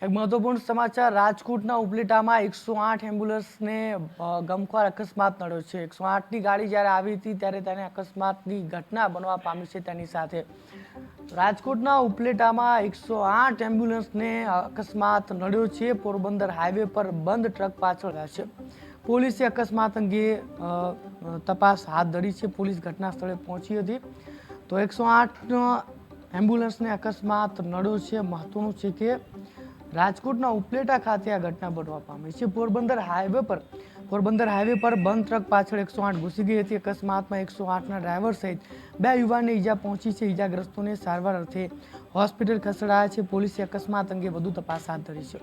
એક મહત્વપૂર્ણ સમાચાર, રાજકોટના ઉપલેટામાં એકસો આઠ એમ્બ્યુલન્સને ગમખ્વાર અકસ્માત નડ્યો છે. એકસો આઠની ગાડી જ્યારે આવી હતી, ત્યારે તેને અકસ્માતની ઘટના બનવા પામી છે તેની સાથે. રાજકોટના ઉપલેટામાં એકસો આઠ એમ્બ્યુલન્સને અકસ્માત નડ્યો છે. પોરબંદર હાઈવે પર બંધ ટ્રક પાછળ રહ્યા છે. પોલીસે અકસ્માત અંગે તપાસ હાથ ધરી છે. પોલીસ ઘટના સ્થળે પહોંચી હતી. તો એકસો આઠ એમ્બ્યુલન્સને અકસ્માત નડ્યો છે. મહત્વનું છે કે રાજકોટના ઉપલેટા ખાતે આ ઘટના બનવા પામી છે. પોરબંદર હાઈવે પર પોરબંદર હાઈવે પર બંધ ટ્રક પાછળ એકસો આઠ ઘૂસી ગઈ હતી. અકસ્માતમાં એકસો આઠના ડ્રાઈવર સહિત બે યુવાનને ઈજા પહોંચી છે. ઈજાગ્રસ્તોને સારવાર અર્થે હોસ્પિટલ ખસેડાયા છે. પોલીસે અકસ્માત અંગે વધુ તપાસ હાથ ધરી છે.